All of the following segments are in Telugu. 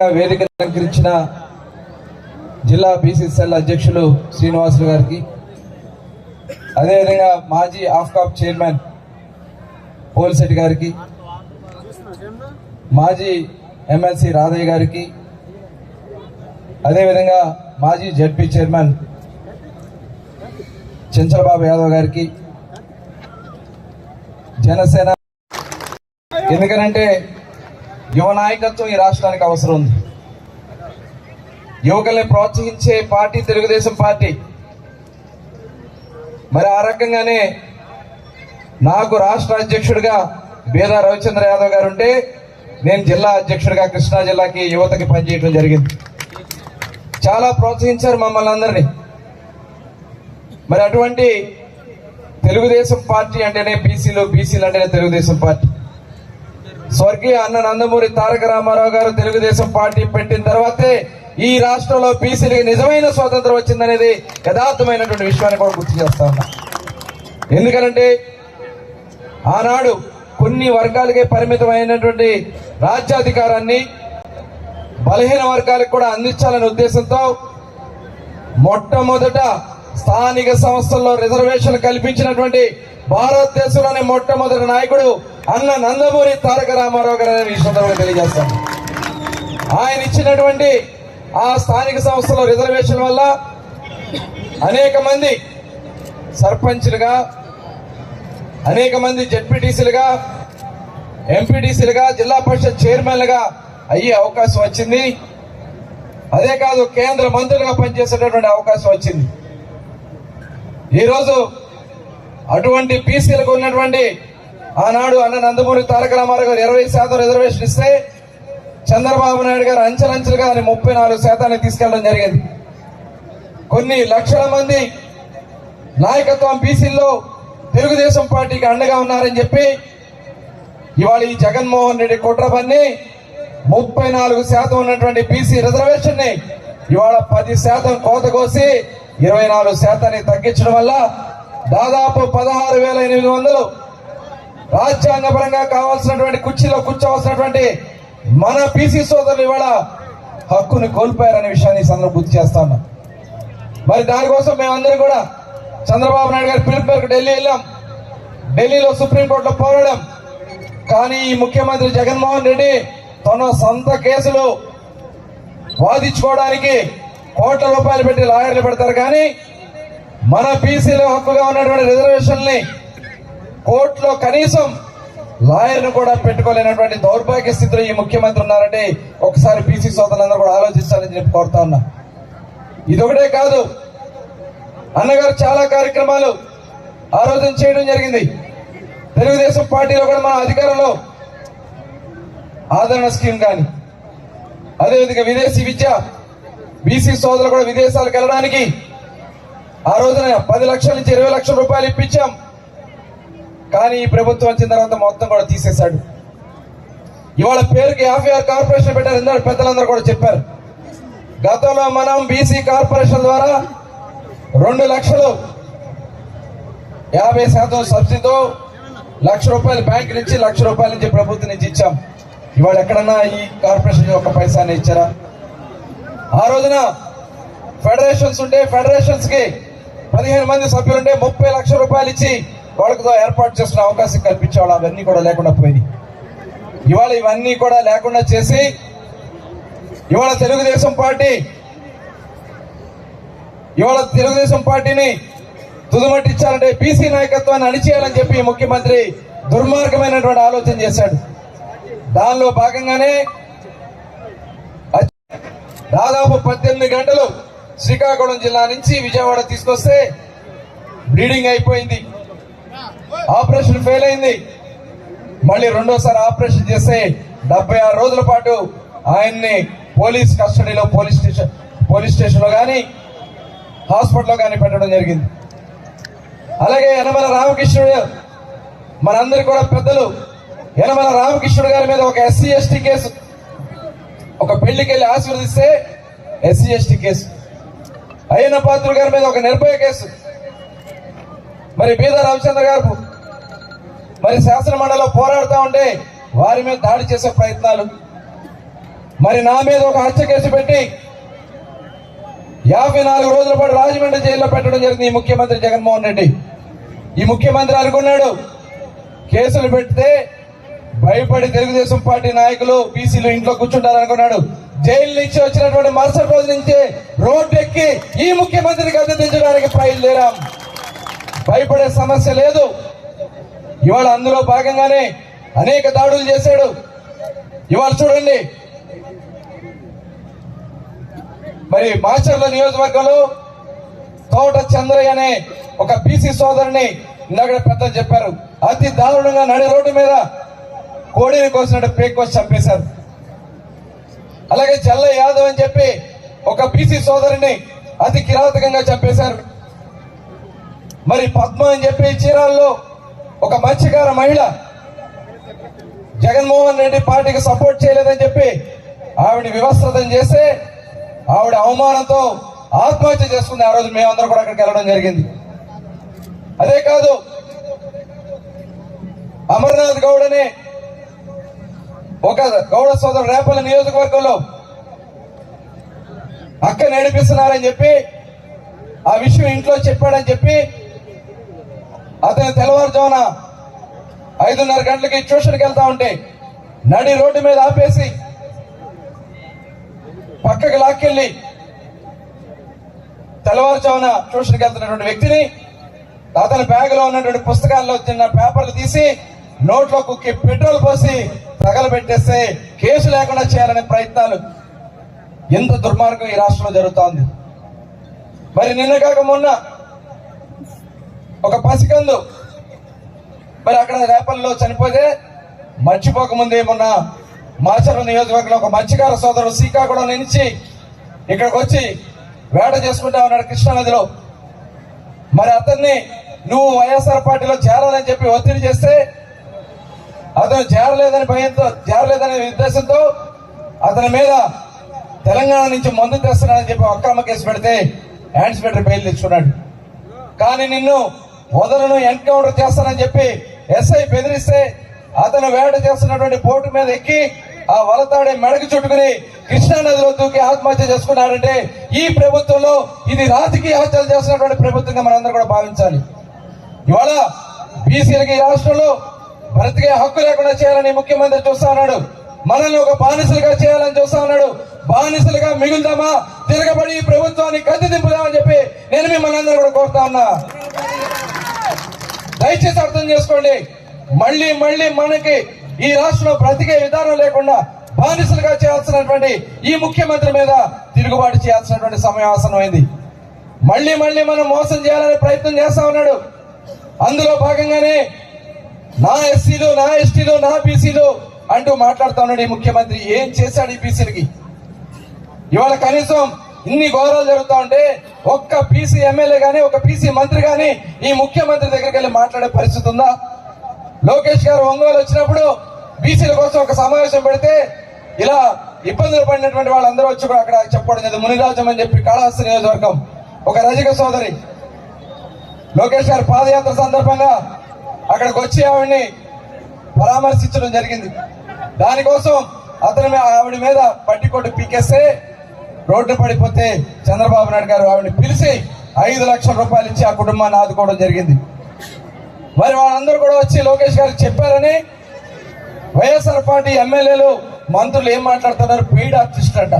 వేదిక అలంకరించిన జిల్లా బీసీ సెల్ అధ్యక్షులు శ్రీనివాసులు గారికి అదేవిధంగా మాజీ ఆఫ్కాప్ చైర్మన్ పోల్శెట్టి గారికి మాజీ ఎమ్మెల్సీ రాధయ్య గారికి అదేవిధంగా మాజీ జడ్పీ చైర్మన్ చంచలబాబు యాదవ్ గారికి జనసేన ఎందుకనంటే యువ నాయకత్వం ఈ రాష్ట్రానికి అవసరం ఉంది. యువకుల్ని ప్రోత్సహించే పార్టీ తెలుగుదేశం పార్టీ. మరి ఆ రకంగానే నాకు రాష్ట్ర అధ్యక్షుడిగా బీద రవిచంద్ర యాదవ్ గారు ఉంటే నేను జిల్లా అధ్యక్షుడిగా కృష్ణా జిల్లాకి యువతకి పనిచేయడం జరిగింది. చాలా ప్రోత్సహించారు మమ్మల్ని అందరినీ. మరి అటువంటి తెలుగుదేశం పార్టీ అంటేనే బీసీలు బీసీలు అంటేనే తెలుగుదేశం పార్టీ. స్వర్గీయ అన్న నందమూరి తారక రామారావు గారు తెలుగుదేశం పార్టీ పెట్టిన తర్వాతే ఈ రాష్ట్రంలో బీసీలకి నిజమైన స్వాతంత్రం వచ్చిందనేది యథార్థమైనటువంటి విషయాన్ని కూడా గుర్తు చేస్తా ఉన్నా. ఎందుకనంటే ఆనాడు కొన్ని వర్గాలకే పరిమితమైనటువంటి రాజ్యాధికారాన్ని బలహీన వర్గాలకు కూడా అందించాలనే ఉద్దేశంతో మొట్టమొదట స్థానిక సంస్థల్లో రిజర్వేషన్ కల్పించినటువంటి భారతదేశంలోని మొట్టమొదటి నాయకుడు అన్న నందమూరి తారక రామారావు గారు ఈ సందర్భంగా తెలియజేస్తాను. ఆయన ఇచ్చినటువంటి ఆ స్థానిక సంస్థల రిజర్వేషన్ వల్ల అనేక మంది సర్పంచ్లుగా అనేక మంది జడ్పీటీసీలుగా ఎంపీటీసీలుగా జిల్లా పరిషత్ చైర్మన్లుగా అయ్యే అవకాశం వచ్చింది. అదే కాదు కేంద్ర మంత్రులుగా పనిచేసేటటువంటి అవకాశం వచ్చింది. ఈరోజు అటువంటి బీసీలకు ఉన్నటువంటి ఆనాడు అన్న నందమూరి తారక రామారావు గారు ఇరవై శాతం రిజర్వేషన్ ఇస్తే చంద్రబాబు నాయుడు గారు అంచెలంచెలుగా అని ముప్పై నాలుగు శాతాన్ని తీసుకెళ్ళడం జరిగింది. కొన్ని లక్షల మంది నాయకత్వం బీసీల్లో తెలుగుదేశం పార్టీకి అండగా ఉన్నారని చెప్పి ఇవాళ ఈ జగన్మోహన్ రెడ్డి కుట్రపన్ని ముప్పై నాలుగు శాతం ఉన్నటువంటి బీసీ రిజర్వేషన్ని ఇవాళ పది శాతం కోత కోసి ఇరవై నాలుగు శాతాన్ని తగ్గించడం వల్ల దాదాపు పదహారు వేల ఎనిమిది వందలు. రాజ్యాంగపరంగా కావాల్సినటువంటి కుర్చీలో కూర్చోవలసినటువంటి మన పీసీ సోదరులు ఇవాళ హక్కుని కోల్పోయారనే విషయాన్ని సందర్భం గుర్తు చేస్తాను మరి దానికోసం మేమందరం కూడా చంద్రబాబు నాయుడు గారి పిలుపు మేరకు ఢిల్లీ వెళ్ళాం. ఢిల్లీలో సుప్రీంకోర్టులో పోరాడాం. కానీ ఈ ముఖ్యమంత్రి జగన్మోహన్ రెడ్డి తన సొంత కేసులు వాదించుకోవడానికి కోట్ల రూపాయలు పెట్టి లాయర్లు పెడతారు కానీ మన బీసీలో హక్కుగా ఉన్నటువంటి రిజర్వేషన్ని కోర్టులో కనీసం లాయర్ను కూడా పెట్టుకోలేనటువంటి దౌర్భాగ్య స్థితిలో ఈ ముఖ్యమంత్రి ఉన్నారంటే ఒకసారి బీసీ సోదరులందరూ కూడా ఆలోచించాలని చెప్పి కోరుతా ఉన్నా. ఇదొకటే కాదు అన్నగారు చాలా కార్యక్రమాలు ఆ రోజున చేయడం జరిగింది. తెలుగుదేశం పార్టీలో కూడా మన అధికారంలో ఆదరణ స్కీమ్ కానీ అదేవిధంగా విదేశీ విద్య బీసీ సోదరులు కూడా విదేశాలకు వెళ్ళడానికి ఆ రోజున పది లక్షల నుంచి ఇరవై లక్షల రూపాయలు ఇప్పించాం. కానీ ఈ ప్రభుత్వం వచ్చిన తర్వాత మొత్తం కూడా తీసేశాడు. ఇవాళ పేరుకి యాభై ఆరు కార్పొరేషన్ పెట్టారు. ఇందాక పెద్దలందరూ కూడా చెప్పారు. గతంలో మనం బీసీ కార్పొరేషన్ ద్వారా రెండు లక్షలు యాభై శాతం సబ్సిడీతో లక్ష రూపాయలు బ్యాంక్ నుంచి లక్ష రూపాయల నుంచి ప్రభుత్వం నుంచి ఇచ్చాం. ఇవాళ ఎక్కడన్నా ఈ కార్పొరేషన్ ఒక పైసాని ఇచ్చారా? ఆ రోజున ఫెడరేషన్స్ ఉంటే ఫెడరేషన్స్కి పదిహేను మంది సభ్యులుంటే ముప్పై లక్షల రూపాయలు ఇచ్చి వాళ్ళకు ఏర్పాటు చేస్తున్న అవకాశం కల్పించేవాళ్ళు అవన్నీ కూడా లేకుండా పోయినాయి. ఇవాళ ఇవన్నీ కూడా లేకుండా చేసి ఇవాళ తెలుగుదేశం పార్టీ ఇవాళ తెలుగుదేశం పార్టీని తుదుమట్టించాలంటే బీసీ నాయకత్వాన్ని అణిచేయాలని చెప్పి ముఖ్యమంత్రి దుర్మార్గమైనటువంటి ఆలోచన చేశాడు. దానిలో భాగంగానే దాదాపు పద్దెనిమిది గంటలు శ్రీకాకుళం జిల్లా నుంచి విజయవాడ తీసుకొస్తే బ్లీడింగ్ అయిపోయింది. ఆపరేషన్ ఫెయిల్ అయింది. మళ్ళీ రెండోసారి ఆపరేషన్ చేస్తే డెబ్బై ఆరు రోజుల పాటు ఆయన్ని పోలీస్ కస్టడీలో పోలీస్ స్టేషన్ పోలీస్ స్టేషన్లో కానీ హాస్పిటల్లో కానీ పెట్టడం జరిగింది. అలాగే యనమల రామకృష్ణుడు మనందరి కూడా పెద్దలు. యనమల రామకృష్ణుడు గారి మీద ఒక ఎస్సీ ఎస్టీ కేసు ఒక పెళ్ళికి వెళ్ళి ఆశీర్వదిస్తే SC ST case. Ayyanna Patrudu గారి మీద ఒక నిర్భయ కేసు. మరి బీద రవిచంద్ర గారు మరి శాసన మండలిలో పోరాడుతూ ఉంటే వారి మీద దాడి చేసే ప్రయత్నాలు. మరి నా మీద ఒక హత్య కేసు పెట్టి యాభై నాలుగు రోజుల పాటు రాజమండ్రి జైల్లో పెట్టడం జరిగింది ఈ ముఖ్యమంత్రి జగన్మోహన్ రెడ్డి. ఈ ముఖ్యమంత్రి అనుకున్నాడు కేసులు పెడితే భయపడి తెలుగుదేశం పార్టీ నాయకులు బీసీలు ఇంట్లో కూర్చుంటారు అనుకున్నాడు జైలు నుంచి వచ్చినటువంటి మరుసటి రోజు నుంచి రోడ్డు ఎక్కి ఈ ముఖ్యమంత్రికి అద్దెదించడానికి బయలుదేరాం. భయపడే సమస్య లేదు. ఇవాళ అందులో భాగంగానే అనేక దాడులు చేశాడు. ఇవాళ చూడండి. మరి మాస్టర్ల నియోజకవర్గంలో తోట చంద్రయ్య అనే ఒక బీసీ సోదరుని ఇందాక పెద్దలు చెప్పారు. అతి దారుణంగా నడి రోడ్డు మీద కోడిని కోసినట్టు పేక్కోసి చంపేశారు. అలాగే చల్ల యాదవ్ అని చెప్పి ఒక బీసీ సోదరిని అతి కిరాతకంగా చంపేశారు. మరి పద్మ అని చెప్పి చీరాల్లో ఒక మత్స్యకార మహిళ జగన్మోహన్ రెడ్డి పార్టీకి సపోర్ట్ చేయలేదని చెప్పి ఆవిడ వివస్త్రతం చేస్తే ఆవిడ అవమానంతో ఆత్మహత్య చేసుకుంది ఆ రోజు మేమందరం కూడా అక్కడికి వెళ్ళడం జరిగింది. అదే కాదు అమర్నాథ్ గౌడ్ అనే ఒక గౌడ సోదరు రేపల్లి నియోజకవర్గంలో అక్క నడిపిస్తున్నారని చెప్పి ఆ విషయం ఇంట్లో చెప్పాడని చెప్పి అతను తెల్లవారుజామున ఐదున్నర గంటలకి ట్యూషన్కి వెళ్తా ఉంటే నడి రోడ్డు మీద ఆపేసి పక్కకి లాక్కెళ్ళి తెల్లవారుజామున ట్యూషన్కి వెళ్తున్నటువంటి వ్యక్తిని అతని బ్యాగ్లో ఉన్నటువంటి పుస్తకాల్లో చిన్న పేపర్లు తీసి నోట్లో కుక్కి పెట్రోల్ పోసి తగలబెట్టేస్తే కేసు లేకుండా చేయాలనే ప్రయత్నాలు ఎంత దుర్మార్గం ఈ రాష్ట్రంలో జరుగుతోంది. మరి నిన్న కాక మొన్న ఒక పసికందు మరి అక్కడ రేపల్లో చనిపోతే మర్చిపోకముందే మొన్న మాచర్ల నియోజకవర్గంలో ఒక మత్స్యకార సోదరుడు శ్రీకాకుళం నుంచి ఇక్కడికి వచ్చి వేట చేసుకుంటా ఉన్నాడు కృష్ణానదిలో. మరి అతన్ని నువ్వు వైఎస్ఆర్ పార్టీలో చేరాలని చెప్పి ఒత్తిడి చేస్తే అతను చేరలేదని భయంతో చేరలేదనే ఉద్దేశంతో అతని మీద తెలంగాణ నుంచి మందు తెస్తున్నాడని చెప్పి అక్రమ కేసు పెడితే యాన్స్పెక్టర్ బెయిల్ తెచ్చుకున్నాడు. కానీ నిన్ను వదలను ఎన్కౌంటర్ చేస్తానని చెప్పి ఎస్ఐ బెదిరిస్తే అతను వేట చేస్తున్నటువంటి బోటు మీద ఎక్కి ఆ వలతాడే మెడకు చుట్టుకుని కృష్ణానదిలో దూకి ఆత్మహత్య చేసుకున్నాడంటే ఈ ప్రభుత్వంలో ఇది రాజకీయ హత్యలు చేస్తున్నటువంటి ప్రభుత్వంగా మనందరం కూడా భావించాలి. ఇవాళ బీసీలకి ఈ రాష్ట్రంలో బ్రతికే హక్కు లేకుండా చేయాలని ముఖ్యమంత్రి చూస్తా ఉన్నాడు. మనల్ని ఒక బానిసలుగా చేయాలని చూస్తా ఉన్నాడు. బానిసలుగా మిగులుదామా? తిరగబడి ప్రభుత్వాన్ని కత్తి దింపుదామని చెప్పి నేను మిమ్మల్ని అందరూ కూడా కోరుతా ఉన్నా. దయచేసి అర్థం చేసుకోండి. మళ్ళీ మళ్ళీ మనకి ఈ రాష్ట్రంలో బ్రతికే విధానం లేకుండా బానిసలుగా చేయాల్సినటువంటి ఈ ముఖ్యమంత్రి మీద తిరుగుబాటు చేయాల్సినటువంటి సమయం ఆసనమైంది మళ్ళీ మళ్ళీ మనం మోసం చేయాలనే ప్రయత్నం చేస్తా ఉన్నాడు. అందులో భాగంగానే నా ఎస్సీలో నా ఎస్టీలో నా బీసీలో అంటూ మాట్లాడుతా ఉన్నాడు ఈ ముఖ్యమంత్రి. ఏం చేశాడు ఈ బీసీలకి? ఇవాళ కనీసం ఇన్ని ఘోరాలు జరుగుతా ఉంటే ఒక్క పీసీ ఎమ్మెల్యే గాని ఒక పీసీ మంత్రి గాని ఈ ముఖ్యమంత్రి దగ్గరికి వెళ్ళి మాట్లాడే పరిస్థితి ఉందా? లోకేష్ గారు ఒంగోలు వచ్చినప్పుడు బీసీల కోసం ఒక సమావేశం పెడితే ఇలా ఇబ్బందులు పడినటువంటి వాళ్ళందరూ వచ్చి కూడా అక్కడ చెప్పడం లేదు. మునిరాజం అని చెప్పి కాళహస్తి నియోజకవర్గం. ఒక రజక సోదరి. లోకేష్ గారు పాదయాత్ర సందర్భంగా అక్కడికి వచ్చి ఆవిడ్ని పరామర్శించడం జరిగింది. దానికోసం అతని ఆవిడ మీద పట్టికొట్టు పీకేస్తే రోడ్డు పడిపోతే చంద్రబాబు నాయుడు గారు ఆవిడని పిలిచి ఐదు లక్షల రూపాయలు ఇచ్చి ఆ కుటుంబాన్ని ఆదుకోవడం జరిగింది. మరి వాళ్ళందరూ కూడా వచ్చి లోకేష్ గారు చెప్పారని వైఎస్ఆర్ పార్టీ ఎమ్మెల్యేలు మంత్రులు ఏం మాట్లాడుతున్నారు? పెయిడ్ ఆర్టిస్ట్ అంట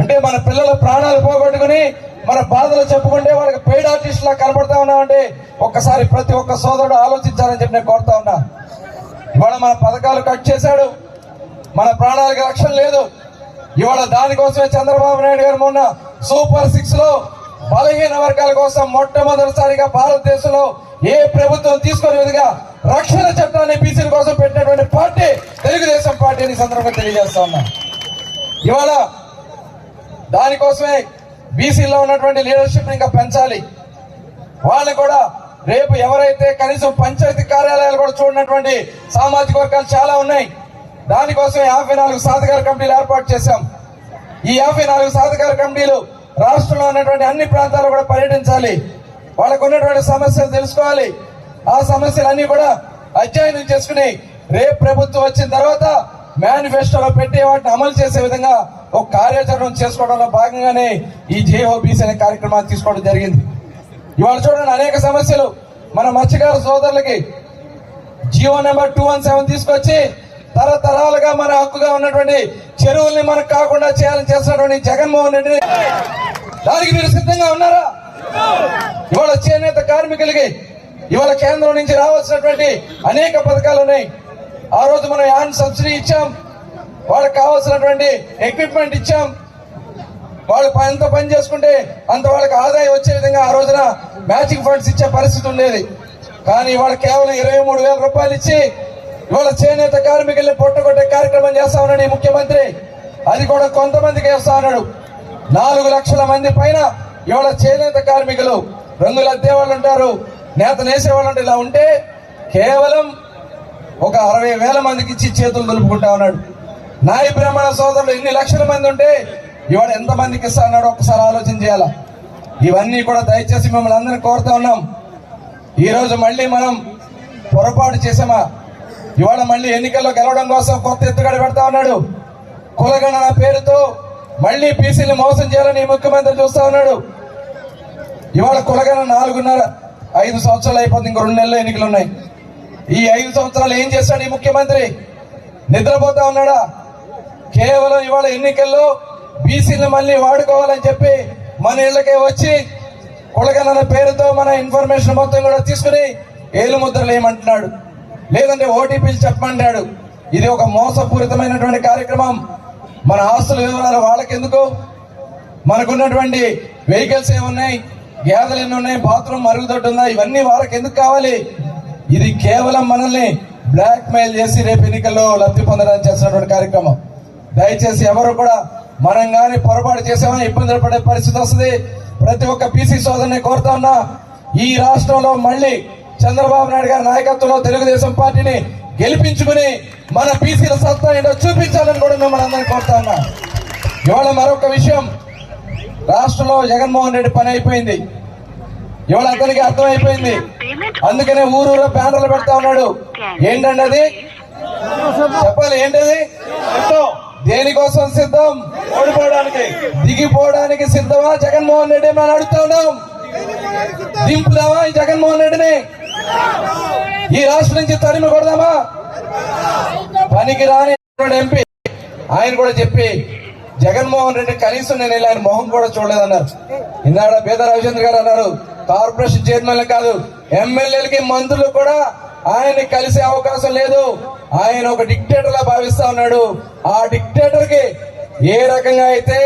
అంటే మన పిల్లల ప్రాణాలు పోగొట్టుకుని మన బాధలు చెప్పుకుంటే వాళ్ళకి పెయిడ్ ఆర్టిస్ట్ లా కనబడతా ఉన్నామంటే ఒక్కసారి ప్రతి ఒక్క సోదరుడు ఆలోచించాలని చెప్పి నేను కోరుతా ఉన్నా. ఇవాళ మన పథకాలు కట్ చేశాడు. మన ప్రాణాలకు రక్షణ లేదు. ఇవాళ దానికోసమే చంద్రబాబు నాయుడు గారు మొన్న సూపర్ సిక్స్లో బలహీన వర్గాల కోసం మొట్టమొదటిసారిగా భారతదేశంలో ఏ ప్రభుత్వం తీసుకొని విధంగా రక్షణ చట్టాన్ని బీసీల కోసం పెట్టినటువంటి పార్టీ తెలుగుదేశం పార్టీ అని సందర్భంగా తెలియజేస్తా ఉన్నా. ఇవాళ దానికోసమే బీసీలో ఉన్నటువంటి లీడర్షిప్ ఇంకా పెంచాలి. వాళ్ళు కూడా రేపు ఎవరైతే కనీసం పంచాయతీ కార్యాలయాలు కూడా చూడనటువంటి సామాజిక వర్గాలు చాలా ఉన్నాయి. దానికోసం యాభై నాలుగు సాధికార కమిటీలు ఏర్పాటు చేశాం. ఈ యాభై నాలుగు సాధికార కమిటీలు రాష్ట్రంలో ఉన్నటువంటి అన్ని ప్రాంతాలు కూడా పర్యటించాలి. వాళ్ళకు ఉన్నటువంటి సమస్యలు తెలుసుకోవాలి. ఆ సమస్యలన్నీ కూడా అధ్యయనం చేసుకుని రేపు ప్రభుత్వం వచ్చిన తర్వాత మేనిఫెస్టోలో పెట్టి వాటిని అమలు చేసే విధంగా ఒక కార్యాచరణ చేసుకోవడంలో భాగంగానే ఈ జేఓబీసీ అనే కార్యక్రమాన్ని తీసుకోవడం జరిగింది. ఇవాళ చూడండి అనేక సమస్యలు. మన మత్స్యకార సోదరులకి Jio number two one seven తీసుకొచ్చి తరతరాలుగా మన హక్కుగా ఉన్నటువంటి చెరువుల్ని మనకు కాకుండా చేయాలని చేస్తున్నటువంటి జగన్మోహన్ రెడ్డిని దానికి మీరు సిద్ధంగా ఉన్నారా? ఇవాళ చేనేత కార్మికులకి ఇవాళ కేంద్రం నుంచి రావాల్సినటువంటి అనేక పథకాలు ఉన్నాయి. ఆ రోజు మనం యాన్ సబ్సిడీ ఇచ్చాం. వాళ్ళకి కావాల్సినటువంటి ఎక్విప్మెంట్ ఇచ్చాం. వాళ్ళు ఎంత పని చేసుకుంటే అంత వాళ్ళకి ఆదాయం వచ్చే విధంగా ఆ రోజున మ్యాచింగ్ ఫండ్స్ ఇచ్చే పరిస్థితి ఉండేది. కానీ ఇవాళ కేవలం ఇరవై మూడు వేల రూపాయలు ఇచ్చి ఇవాళ చేనేత కార్మికుల్ని పొట్టగొట్టే కార్యక్రమం చేస్తా ఉన్నాడు ఈ ముఖ్యమంత్రి. అది కూడా కొంతమందికి వేస్తా ఉన్నాడు. నాలుగు లక్షల మంది పైన ఇవాళ చేనేత కార్మికులు రంగులు అద్దే వాళ్ళు ఉంటారు నేత నేసే వాళ్ళు ఉంటారు. ఇలా ఉంటే కేవలం ఒక అరవై వేల మందికి ఇచ్చి చేతులు దులుపుకుంటా ఉన్నాడు. నాయ బ్రాహ్మణ సోదరులు ఎన్ని లక్షల మంది ఉంటే ఇవాడు ఎంత మందికి ఇస్తా అన్నాడు ఒకసారి ఆలోచన చేయాలా? ఇవన్నీ కూడా దయచేసి మిమ్మల్ని అందరినీ కోరుతా ఉన్నాం. ఈరోజు మళ్ళీ మనం పొరపాటు చేసామా? ఇవాళ మళ్ళీ ఎన్నికల్లో గెలవడం కోసం కొత్త ఎత్తుగడ పెడతా ఉన్నాడు. కులగణన పేరుతో మళ్ళీ బీసీలు మోసం చేయాలని ముఖ్యమంత్రి చూస్తా ఉన్నాడు. ఇవాళ కులగణ నాలుగున్నర ఐదు సంవత్సరాలు అయిపోతుంది ఇంక రెండు నెలలు ఎన్నికలు ఉన్నాయి. ఈ ఐదు సంవత్సరాలు ఏం చేశాడు ఈ ముఖ్యమంత్రి? నిద్రపోతా ఉన్నాడా? కేవలం ఇవాళ ఎన్నికల్లో బీసీలు మళ్ళీ వాడుకోవాలని చెప్పి మన ఇళ్ళకే వచ్చి కులగణన పేరుతో మన ఇన్ఫర్మేషన్ మొత్తం కూడా తీసుకుని ఏలు ముద్రలు ఏమంటున్నాడు. లేదంటే ఓటీపీలు చెప్పమంటాడు. ఇది ఒక మోసపూరితమైనటువంటి కార్యక్రమం. మన ఆస్తుల వివరాలు వాళ్ళకెందుకు? మనకున్నటువంటి వెహికల్స్ ఏమున్నాయి? గ్యాదలు ఎన్ని ఉన్నాయి? బాత్రూమ్ మరుగుదొడ్డు ఉందా ఇవన్నీ వాళ్ళకి ఎందుకు కావాలి? ఇది కేవలం మనల్ని బ్లాక్ మెయిల్ చేసి రేపు ఎన్నికల్లో లబ్ధి పొందడానికి చేస్తున్నటువంటి కార్యక్రమం. దయచేసి ఎవరు కూడా మనం కానీ పొరపాటు చేసామని ఇబ్బందులు పడే పరిస్థితి వస్తుంది. ప్రతి ఒక్క పీసీ సోదరుని కోరుతా ఉన్నా ఈ రాష్ట్రంలో మళ్ళీ చంద్రబాబు నాయుడు గారి నాయకత్వంలో తెలుగుదేశం పార్టీని గెలిపించుకుని మన బీసీల సత్తా ఏంటో చూపించాలని కూడా మిమ్మల్ని అందరినీ కోరుతా ఉన్నా. ఇవాళ మరొక విషయం రాష్ట్రంలో జగన్మోహన్ రెడ్డి పని అయిపోయింది. ఇవాళ అతనికి అర్థమైపోయింది. అందుకనే ఊరూరు బ్యానర్లు పెడతా ఉన్నాడు. ఏంటండి అది చెప్పాలి ఏంటది? దేనికోసం సిద్ధం? ఓడిపోవడానికి. దిగిపోవడానికి సిద్ధమా? జగన్మోహన్ రెడ్డి మనం అడుగుతా ఉన్నాం. దింపుదామా ఈ జగన్మోహన్ రెడ్డిని? ఈ రాష్ట్రం నుంచి తరిమి కొడదామా? పనికి రాని ఎంపీ. ఆయన కూడా చెప్పి జగన్మోహన్ రెడ్డి కనీసం నేను ఇలా ఆయన మొహం కూడా చూడలేదన్నారు. ఇందాడ పేద రవిచంద్ర గారు అన్నారు కార్పొరేషన్ చైర్మన్ కాదు ఎమ్మెల్యేలకి మంత్రులు కూడా ఆయన్ని కలిసే అవకాశం లేదు. ఆయన ఒక డిక్టేటర్ లా భావిస్తా ఉన్నాడు. ఆ డిక్టేటర్కి ఏ రకంగా అయితే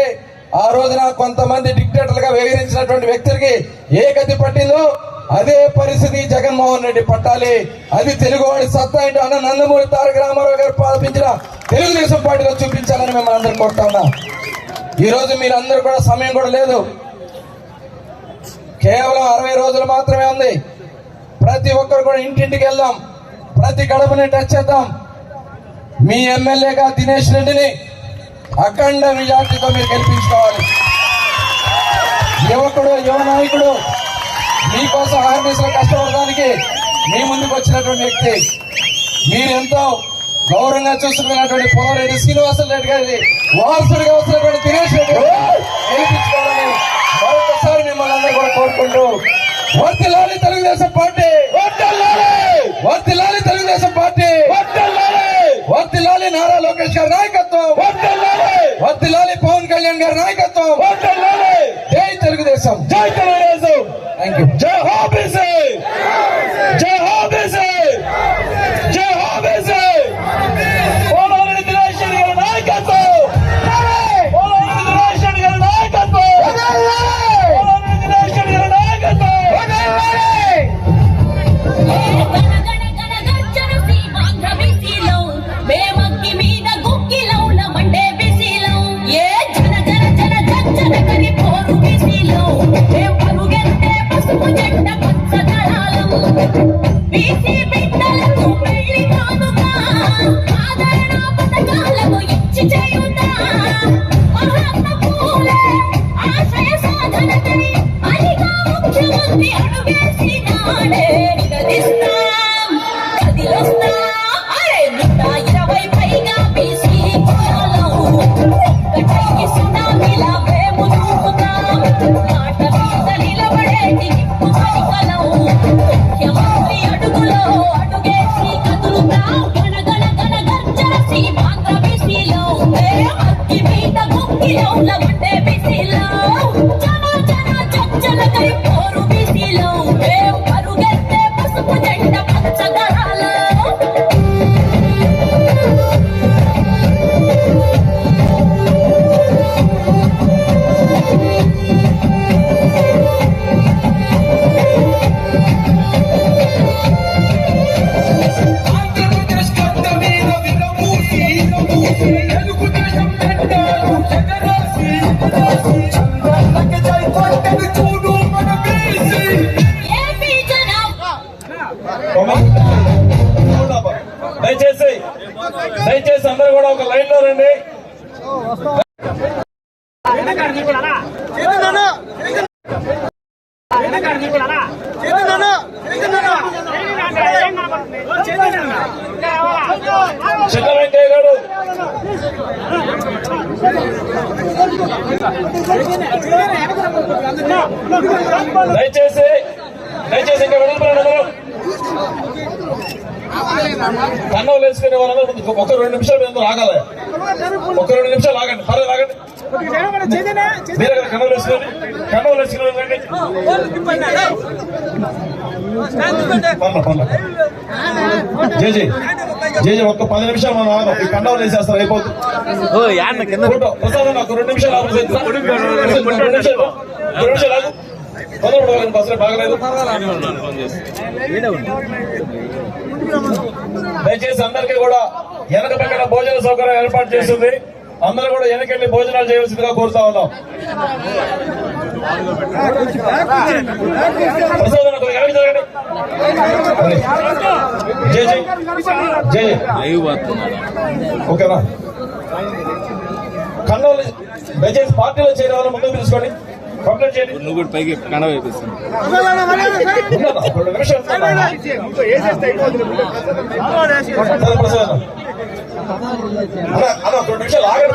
ఆ రోజున కొంతమంది డిక్టేటర్లుగా వ్యవహరించినటువంటి వ్యక్తులకి ఏ గతి పట్టిందో అదే పరిస్థితి జగన్మోహన్ రెడ్డి పట్టాలి. అది తెలుగువాడి సత్తా ఏంటో అన్న నందమూరి తారక రామారావు గారు పాల్పించిన తెలుగుదేశం పార్టీలో చూపించాలని మిమ్మల్ని అందరం కోరుతా ఉన్నా. ఈ మీరందరూ కూడా సమయం కూడా లేదు. కేవలం అరవై రోజులు మాత్రమే ఉంది. ప్రతి ఒక్కరు కూడా ఇంటింటికి వెళ్దాం. ప్రతి గడపని టచ్ చేద్దాం. మీ ఎమ్మెల్యేగా దినేష్ రెడ్డిని అఖండ మెజార్టీతో మీరు గెలిపించుకోవాలి. యువకుడు యువ నాయకుడు మీకోసం హార్నెస్లో కష్టపడడానికి మీ ముందుకు వచ్చినటువంటి వ్యక్తి మీరెంతో గౌరవంగా చూస్తున్నటువంటి పోలరెడ్డి శ్రీనివాస రెడ్డి గారి వారసుడిగా వచ్చినటువంటి దినేష్ రెడ్డి గెలిపించుకోవాలని మరొకసారి మిమ్మల్ని అందరూ కూడా కోరుకుంటూ వర్తిల్లాలి తెలుగుదేశం పార్టీ! వర్తిల్లాలి! తెలుగుదేశం పార్టీ! వర్తిల్లాలి! నారా లోకేష్ గారి నాయకత్వం! వర్తిల్లాలి పవన్ కళ్యాణ్ గారి నాయకత్వం జై తెలుగుదేశం జై తెలుగుదేశం థ్యాంక్ యూ జై హాబీసీ అందరూ కూడా ఒక లైన్లో రండి. చిన్న వెంకయ్య గారు దయచేసి దయచేసి ఇంకా కన్నం వేసుకునే వాళ్ళందరూ ఒక రెండు నిమిషాలు మీద ఆగాలి. ఒక రెండు నిమిషాలు ఆగండి పర్లేదు ఆగండి. మీరు అక్కడ కన్నం వేసుకొని కన్నం వేసుకుని జేజీ జేజీ ఒక్క పది నిమిషాలు మనం ఆగం ఈ కండవలు వేసేస్తారు అయిపోతుంది. నాకు రెండు నిమిషాలు ప్రసాద్. రెండు నిమిషాలు రెండు నిమిషాలు ఆగు. బస్సులో బాగలేదు. దయచేసి అందరికీ కూడా వెనక పక్కన భోజన సౌకర్యం ఏర్పాటు చేస్తుంది అందరూ కూడా వెనకెళ్ళి భోజనాలు చేయవలసిందిగా కోరుతా ఉన్నాం. ఓకేనా? కన్నూలు దయచేసి పార్టీలో చేరే వాళ్ళు ముందుకు తీసుకోండి నువ్వు కూడా పైకి కనవ వేపిస్తాను ఉన్నారా? ఒక రెండు నిమిషాలు ఉన్నారా? సరే, ప్రసాద్ అన్న. అన్న, రెండు నిమిషాలు ఆగండి.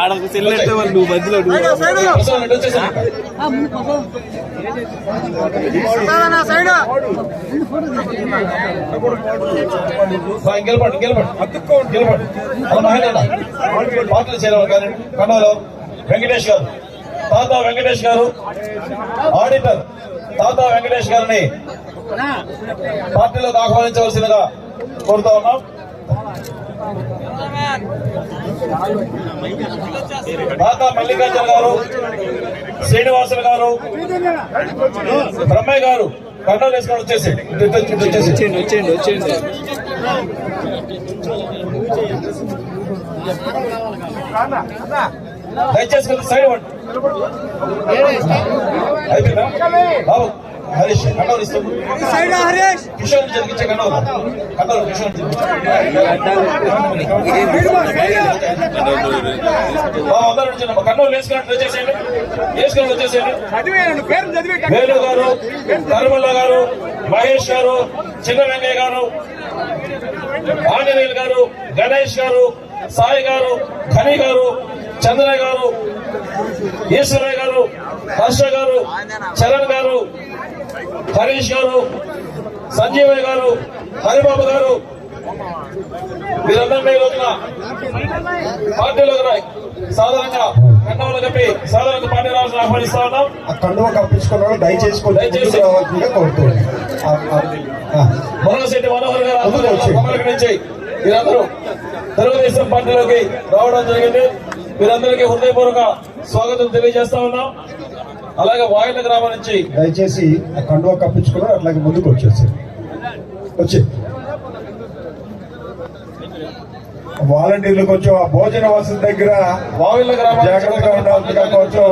ఆడకు చెల్లెట్టే వాళ్ళు నువ్వు మధ్యలో నువ్వు ప్రసాద్ అన్న, కానీ కన్నవలో వెంకటేష్ గారు తాత వెంకటేష్ గారు ఆడిటర్ తాత వెంకటేష్ గారిని పార్టీలోకి ఆహ్వానించవలసిందిగా కోరుతా ఉన్నాం. బాగా మల్లికార్జున గారు శ్రీనివాసులు గారు బ్రహ్మయ్య గారు కర్నూలు వేసుకొని వచ్చేసి వచ్చేసి వచ్చేయండి వచ్చేయండి వచ్చేయండి దయచేసి సైడ్ అయిపోయిందా? బాబు. హరీష్ కన్నూరు ఇస్తుంది కిషోర్ జరిగించే కన్నూరు కన్నూరు కిషోర్ కన్నూరు వేసుకున్నట్టు వచ్చేసేయండి. వేసుకున్నట్టు వచ్చేసేయండి. వేణు గారు కరుమల్ల గారు మహేష్ గారు చిన్న వెంకయ్య గారు ఆంజనేయులు గారు గణేష్ గారు సాయి గారు ఖని గారు చంద్రయ్య గారు ఈశ్వరయ్య గారు హర్ష గారు చరణ్ గారు హరీష్ గారు సంజీవయ్య గారు హరిబాబు గారు మీరందరినీ ఈ రోజున పార్టీలోకి రా- సాధారణంగా కండవలు కప్పి సాధారణ పార్టీ రావాల్సిన ఆహ్వానిస్తా ఉన్నాం. కండువ కప్పించుకున్నాడు దయచేసి దయచేసి. మనోహర్ గారు నుంచి మీరందరూ తెలుగుదేశం పార్టీలోకి రావడం జరిగింది. మీరందరికీ హృదయపూర్వక స్వాగతం తెలియజేస్తా ఉన్నాం. అలాగే వాయిల గ్రామం నుంచి దయచేసి ఆ కండువ కప్పించుకున్నాడు అట్లాగే ముందుకు వచ్చేసి వచ్చి. వాలంటీర్లు కొంచెం ఆ భోజన వసతి దగ్గర వావిళ్ళ గ్రామం జాగ్రత్తగా ఉండాల్సిందిగా కొంచెం